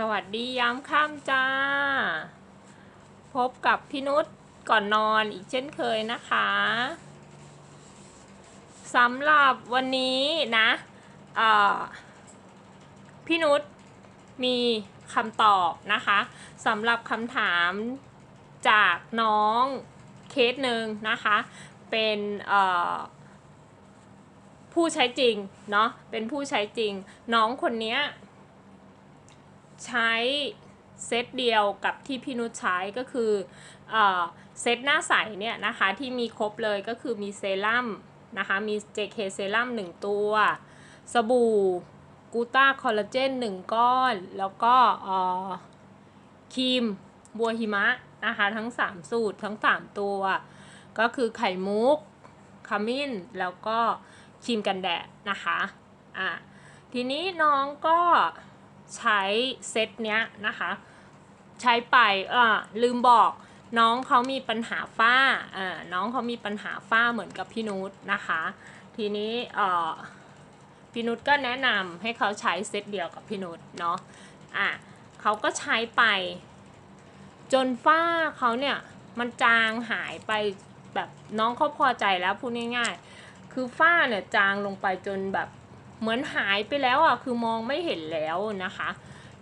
สวัสดียามค่ำจ้า พบกับพี่นุชก่อนนอนอีกเช่นเคยนะคะสำหรับวันนี้นะพี่นุชมีคำตอบนะคะสำหรับคำถามจากน้องเคสหนึ่งนะคะ เป็นผู้ใช้จริงเนาะเป็นผู้ใช้จริงน้องคนนี้ ใช้เซตเดียวกับที่พี่นุชใช้ก็คือเออเซตหน้าใสเนี่ยนะคะที่มีครบเลยก็คือมีเซรั่มนะคะมี JK เซรั่ม1 ตัว สบู่กูต้าคอลลาเจน1 ก้อน แล้วก็เอ่อครีมบัวหิมะนะคะทั้ง 3 สูตรทั้ง 3 ตัว ก็คือไข่มุกขมิ้น แล้วก็ครีมกันแดดนะคะอะทีนี้น้องก็ ใช้เซตเนี้ยนะคะ ใช้ไปเออลืมบอกน้องเขามีปัญหาฝ้าเออน้องเขามีปัญหาฝ้าเหมือนกับพี่นุชนะคะ ทีนี้เออพี่นุชก็แนะนำให้เขาใช้เซตเดียวกับพี่นุชเนาะอะเขาก็ใช้ไป จนฝ้าเขาเนี่ยมันจางหายไปแบบน้องเขาพอใจแล้วพูดง่ายๆ คือฝ้าเนี่ยจางลงไปจนแบบ เหมือนหายไปแล้วอะคือมองไม่เห็นแล้วนะคะ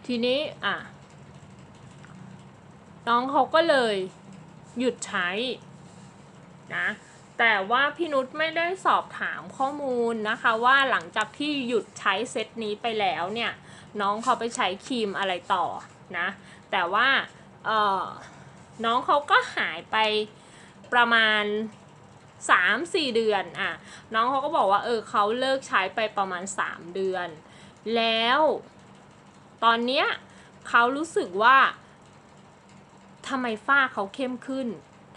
ทีนี้อะน้องเขาก็เลยหยุดใช้นะแต่ว่าพี่นุชไม่ได้สอบถามข้อมูลนะคะ ว่าหลังจากที่หยุดใช้เซตนี้ไปแล้วเนี่ย น้องเขาไปใช้ครีมอะไรต่อนะ แต่ว่าน้องเขาก็หายไปประมาณ 3-4 เดือนอะน้องเขาก็บอกว่าเออเขาเลิกใช้ไปประมาณ 3 เดือน แล้วตอนเนี้ยเขารู้สึกว่าทำไมฝ้าเขาเข้มขึ้น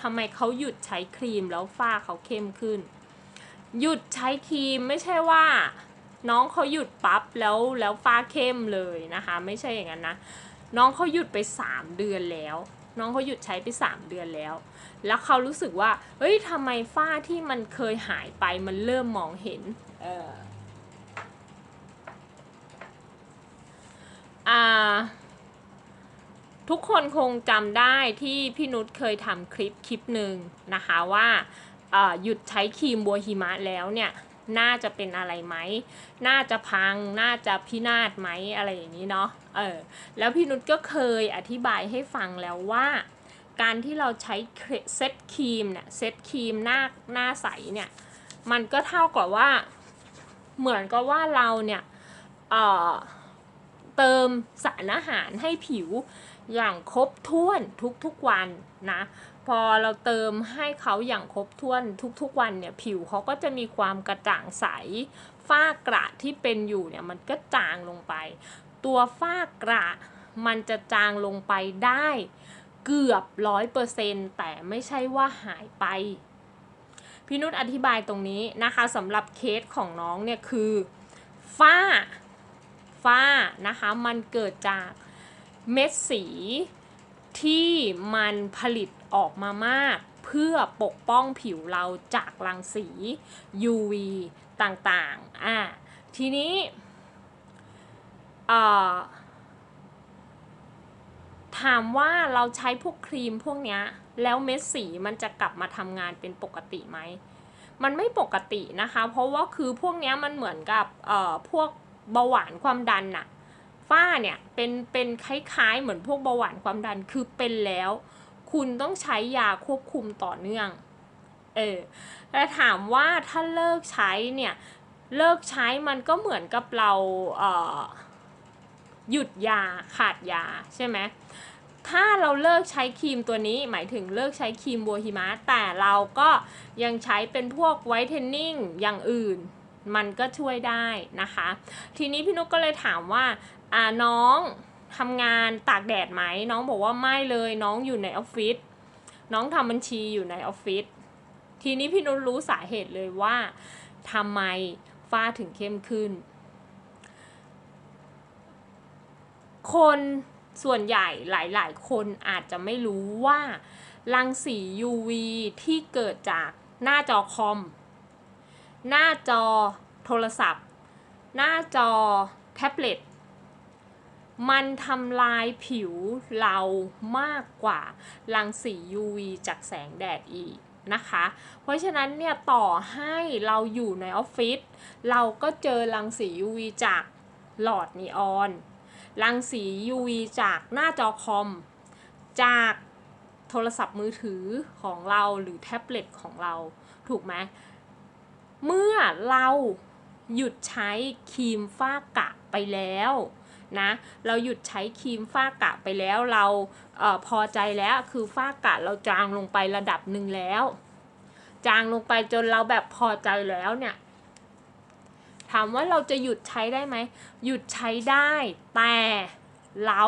ทำไมเขาหยุดใช้ครีมแล้วฝ้าเขาเข้มขึ้น หยุดใช้ครีมไม่ใช่ว่า น้องเขาหยุดปั๊บแล้วแล้วฝ้าเข้มเลยนะคะ ไม่ใช่อย่างนั้นนะ น้องเขาหยุดไป 3 เดือนแล้ว น้องเขาหยุดใช้ไป 3 เดือนแล้ว แล้วเขารู้สึกว่า เฮ้ยทำไมฝ้าที่มันเคยหายไปมันเริ่มมองเห็น เอออ่าทุกคนคงจำได้ที่พี่นุชเคยทำคลิปคลิปหนึ่งนะคะว่าอ่าหยุดใช้ครีมบัวหิมะแล้วเนี่ย น่าจะเป็นอะไรไหม น่าจะพัง น่าจะพินาศไหมอะไรอย่างนี้เนาะ เออ แล้วพี่นุชก็เคยอธิบายให้ฟังแล้วว่า การที่เราใช้เซตครีมเนี่ยเซตครีมหน้าหน้าใสเนี่ย มันก็เท่ากับว่า เหมือนกับว่าเราเนี่ย เอ่อ เติมสารอาหารให้ผิวอย่างครบถ้วนทุกๆวันนะ พอเราเติมให้เขาอย่างครบถ้วนทุกๆวันเนี่ยผิวเขาก็จะมีความกระจ่างใส ฝ้ากระที่เป็นอยู่เนี่ยมันก็จางลงไป ตัวฝ้ากระมันจะจางลงไปได้เกือบร้อยเปอร์เซ็นแต่ไม่ใช่ว่าหายไป พี่นุชอธิบายตรงนี้นะคะสำหรับเคสของน้องเนี่ยคือฝ้าฝ้านะคะมันเกิดจากเม็ดสี ที่มันผลิตออกมามาก เพื่อปกป้องผิวเราจากรังสี UV ต่างๆ อะทีนี้ถามว่าเราใช้พวกครีมพวกเนี้ยแล้วเม็ดสีมันจะกลับมาทำงานเป็นปกติไหม มันไม่ปกตินะคะ เพราะว่าคือพวกเนี้ยมันเหมือนกับพวกเบาหวานความดันน่ะ ฝ้าเนี่ยเป็นเป็นคล้ายๆ เหมือนพวกเบาหวานความดันคือเป็นแล้ว คุณต้องใช้ยาควบคุมต่อเนื่อง เออแต่ถามว่าถ้าเลิกใช้เนี่ย เลิกใช้มันก็เหมือนกับเราเออหยุดยาขาดยาใช่ไหมถ้าเราเลิกใช้ครีมตัวนี้หมายถึงเลิกใช้ครีมบัวหิมะแต่เราก็ยังใช้เป็นพวกไวท์เทนนิ่งอย่างอื่น มันก็ช่วยได้นะคะ ทีนี้พี่นุกก็เลยถามว่า อ่าน้องทำงานตากแดดไหมน้องบอกว่าไม่เลยน้องอยู่ในออฟฟิศน้องทำบัญชีอยู่ในออฟฟิศทีนี้พี่นุชรู้สาเหตุเลยว่าทำไมฝ้าถึงเข้มขึ้น คนส่วนใหญ่หลาย ๆ คนอาจจะไม่รู้ว่ารังสี UV ที่เกิดจากหน้าจอคอม หน้าจอโทรศัพท์ หน้าจอแท็บเล็ต มันทำลายผิวเรามากกว่ารังสี UV จากแสงแดดอีกนะคะ เพราะฉะนั้นเนี่ยต่อให้เราอยู่ในออฟฟิศเราก็เจอรังสี UV จากหลอดนีออน รังสี UV จากหน้าจอคอม จากโทรศัพท์มือถือของเราหรือแท็บเล็ตของเราถูกไหมเมื่อเราหยุดใช้ครีมฝ้ากระไปแล้ว นะเราหยุดใช้ครีมฝ้ากระไปแล้วเราเออพอใจแล้วคือฝ้ากระเราจางลงไประดับหนึ่งแล้ว จางลงไปจนเราแบบพอใจแล้วเนี่ยถามว่าเราจะหยุดใช้ได้ไหม หยุดใช้ได้ แต่เรา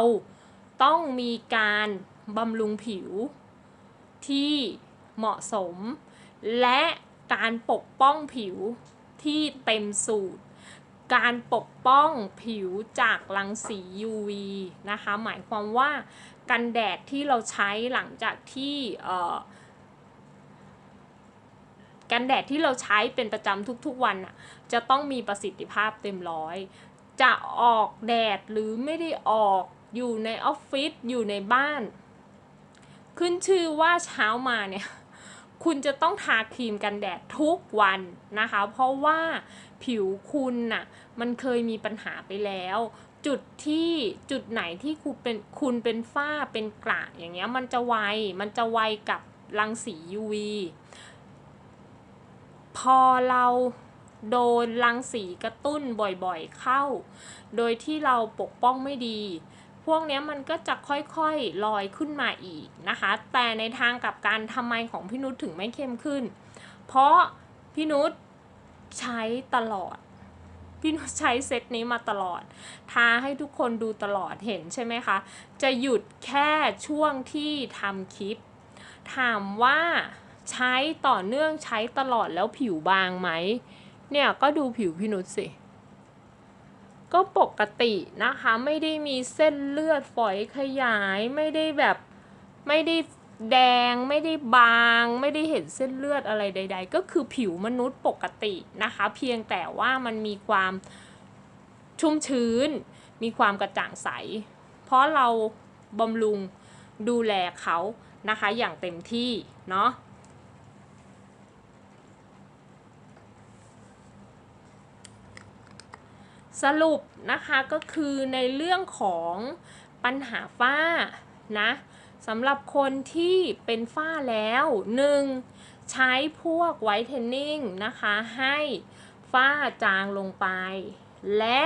ต้องมีการบำรุงผิวที่เหมาะสม และการปกป้องผิวที่เต็มสูตร การปกป้องผิวจากรังสี UV นะคะ หมายความว่ากันแดดที่เราใช้หลังจากที่เอ่อกันแดดที่เราใช้เป็นประจำทุกๆวันน่ะจะต้องมีประสิทธิภาพเต็มร้อย จะออกแดดหรือไม่ได้ออกอยู่ในออฟฟิศอยู่ในบ้าน ขึ้นชื่อว่าเช้ามาเนี่ย คุณจะต้องทาครีมกันแดดทุกวันนะคะ เพราะว่าผิวคุณน่ะมันเคยมีปัญหาไปแล้ว จุดที่จุดไหนที่คุณเป็นคุณเป็นฝ้าเป็นกระอย่างเงี้ยมันจะไวมันจะไวกับรังสี UV พอเราโดนรังสีกระตุ้นบ่อยๆเข้า โดยที่เราปกป้องไม่ดี วกนี้มันก็จะค่อยๆลอยขึ้นมาอีกนะคะ แต่ในทางกับการทำไมของพี่นุชถึงไม่เข้มขึ้น เพราะพี่นุชใช้ตลอด พี่นุชใช้เซตนี้มาตลอด ทาให้ทุกคนดูตลอดเห็นใช่ไหมคะ จะหยุดแค่ช่วงที่ทำคลิป ถามว่าใช้ต่อเนื่องใช้ตลอดแล้วผิวบางไหม เนี่ยก็ดูผิวพี่นุชสิ ก็ปกตินะคะ ไม่ได้มีเส้นเลือดฝอยขยายไม่ได้แบบไม่ได้แดงไม่ได้บาง ไม่ได้เห็นเส้นเลือดอะไรใด ๆ ก็คือผิวมนุษย์ปกตินะคะ เพียงแต่ว่ามันมีความชุ่มชื้น มีความกระจ่างใส เพราะเราบำรุงดูแลเขานะคะอย่างเต็มที่เนาะ สรุปนะคะก็คือในเรื่องของปัญหาฝ้านะสำหรับคนที่เป็นฝ้าแล้ว 1. ใช้พวกไวท์เทนนิ่งนะคะให้ฝ้าจางลงไป และ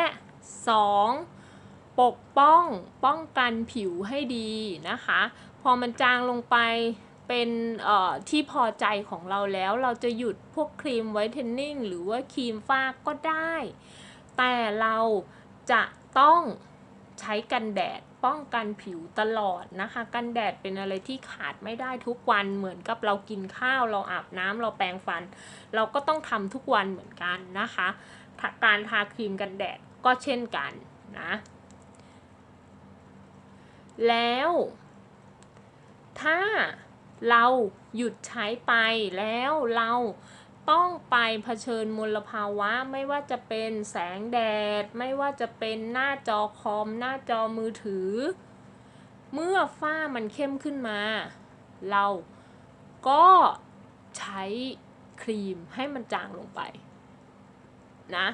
2. ปกป้องป้องกันผิวให้ดีนะคะ พอมันจางลงไปเป็นเอ่อที่พอใจของเราแล้วเราจะหยุดพวกครีมไวท์เทนนิ่งหรือว่าครีมฝ้าก็ได้ แต่เราจะต้องใช้กันแดดป้องกันผิวตลอดนะคะ กันแดดเป็นอะไรที่ขาดไม่ได้ทุกวันเหมือนกับเรากินข้าวเราอาบน้ำเราแปรงฟัน เราก็ต้องทำทุกวันเหมือนกันนะคะการทาครีมกันแดดก็เช่นกันนะแล้ว ถ้าเราหยุดใช้ไปแล้วเรา ต้องไปเผชิญมลภาวะ ไม่ว่าจะเป็นแสงแดด ไม่ว่าจะเป็นหน้าจอคอม หน้าจอมือถือ เมื่อฝ้ามันเข้มขึ้นมา เราก็ใช้ครีมให้มันจางลงไปนะ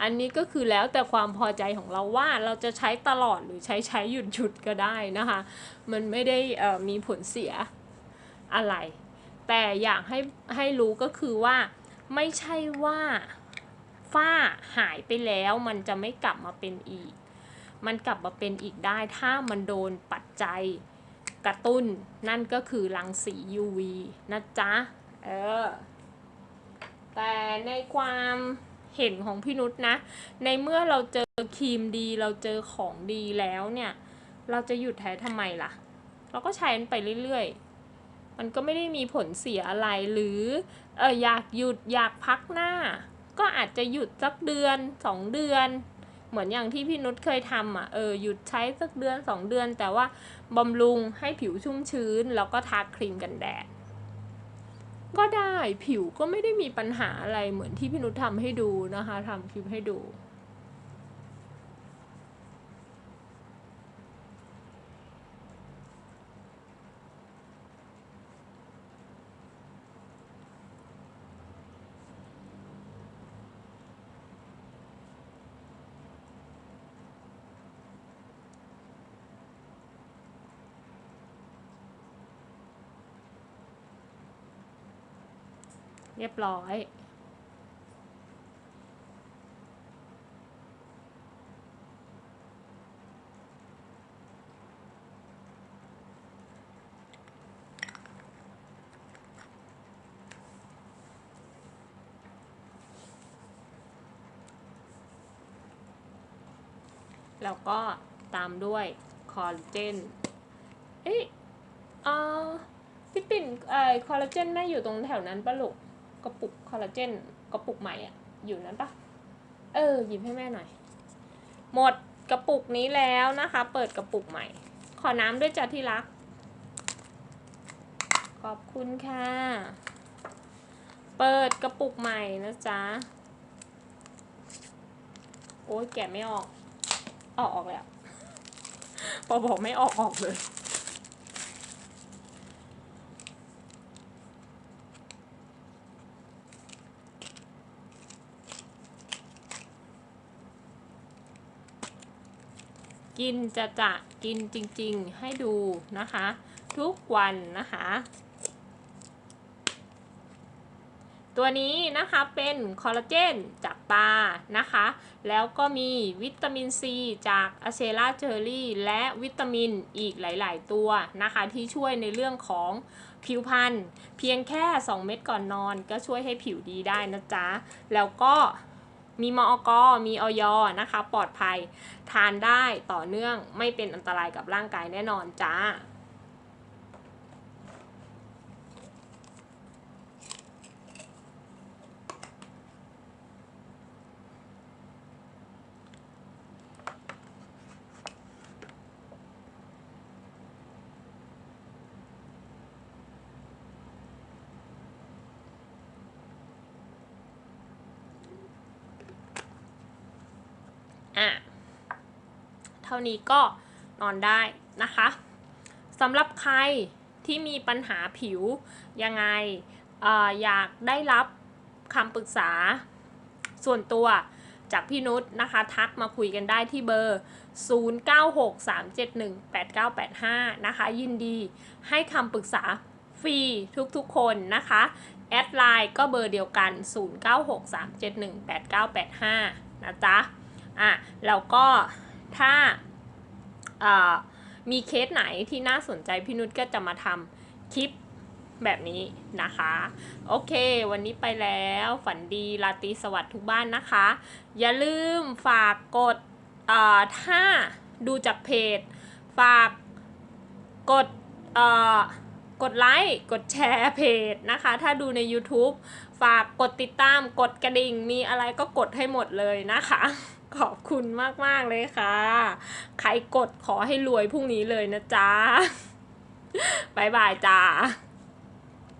อันนี้ก็คือแล้วแต่ความพอใจของเราว่าเราจะใช้ตลอดหรือใช้ใช้หยุดหยุดก็ได้นะคะ มันไม่ได้อ่อมีผลเสียอะไร แต่อยากให้ให้รู้ก็คือว่า ไม่ใช่ว่าฝ้าหายไปแล้วมันจะไม่กลับมาเป็นอีก มันกลับมาเป็นอีกได้ ถ้ามันโดนปัจจัยกระตุ้น นั่นก็คือรังสี UV นะจ๊ะ เออ แต่ในความเห็นของพี่นุชนะ ในเมื่อเราเจอครีมดีเราเจอของดีแล้วเนี่ย เราจะหยุดแท้ทำไมล่ะ เราก็ใช้มันไปเรื่อยๆ มันก็ไม่ได้มีผลเสียอะไรหรือเอออยากหยุดอยากพักหน้า ก็อาจจะหยุดสักเดือนสองเดือน เหมือนอย่างที่พี่นุชเคยทำอะเออหยุดใช้สักเดือนสองเดือน แต่ว่าบำรุงให้ผิวชุ่มชื้น แล้วก็ทาครีมกันแดดก็ได้ผิวก็ไม่ได้มีปัญหาอะไรเหมือนที่พี่นุชทำให้ดูนะคะทำคลิปให้ดู เรียบร้อย แล้วก็ตามด้วยคอลลาเจน เอ๊ะอ่อพี่ปิ่นไอคอลลาเจนแม่อยู่ตรงแถวนั้นปะลูก กระปุกคอลลาเจนกระปุกใหม่อะอยู่นั้นปะเออหยิบให้แม่หน่อย หมดกระปุกนี้แล้วนะคะ เปิดกระปุกใหม่ ขอน้ำด้วยจ้ะที่รัก ขอบคุณค่ะ เปิดกระปุกใหม่นะจ๊ะ โอ้ยแกะไม่ออก ออกออกแล้วพอบอกไม่ออกออกเลย กินจะจะกินจริงๆให้ดูนะคะ ทุกวันนะคะ ตัวนี้นะคะเป็นคอลลาเจนจากปลานะคะ แล้วก็มีวิตามินซีจากอะเชล่าเจอรี่และวิตามินอีกหลาย ๆ ตัวนะคะ ที่ช่วยในเรื่องของผิวพรรณเพียงแค่ 2 เม็ดก่อนนอนก็ช่วยให้ผิวดีได้นะจ๊ะ แล้วก็ มีมอกมีออยนะคะ ปลอดภัย ทานได้ต่อเนื่องไม่เป็นอันตรายกับร่างกายแน่นอนจ้า อะเท่านี้ก็นอนได้นะคะสำหรับใครที่มีปัญหาผิวยังไงอออยากได้รับคำปรึกษาส่วนตัวจากพี่นุชนะคะ ทักมาคุยกันได้ที่เบอร์ 0963718985 นะคะ ยินดีให้คำปรึกษาฟรีทุกๆคนนะคะ แอดไลน์ก็เบอร์เดียวกัน 0963718985 นะจ๊ะ อะแล้วก็ถ้าอ่ามีเคสไหนที่น่าสนใจพี่นุชก็จะมาทำคลิปแบบนี้นะคะ โอเค วันนี้ไปแล้วฝันดีราตรีสวัสดิ์ทุกบ้านนะคะ อย่าลืมฝากกดอ่าถ้าดูจากเพจ ฝากกดเอ่อกดไลค์กดแชร์เพจนะคะ ถ้าดูใน YouTube ฝากกดติดตามกดกระดิ่ง มีอะไรก็กดให้หมดเลยนะคะ ขอบคุณมาก ๆ เลยค่ะ ใครกดขอให้รวยพรุ่งนี้เลยนะจ๊ะบายบายจ้า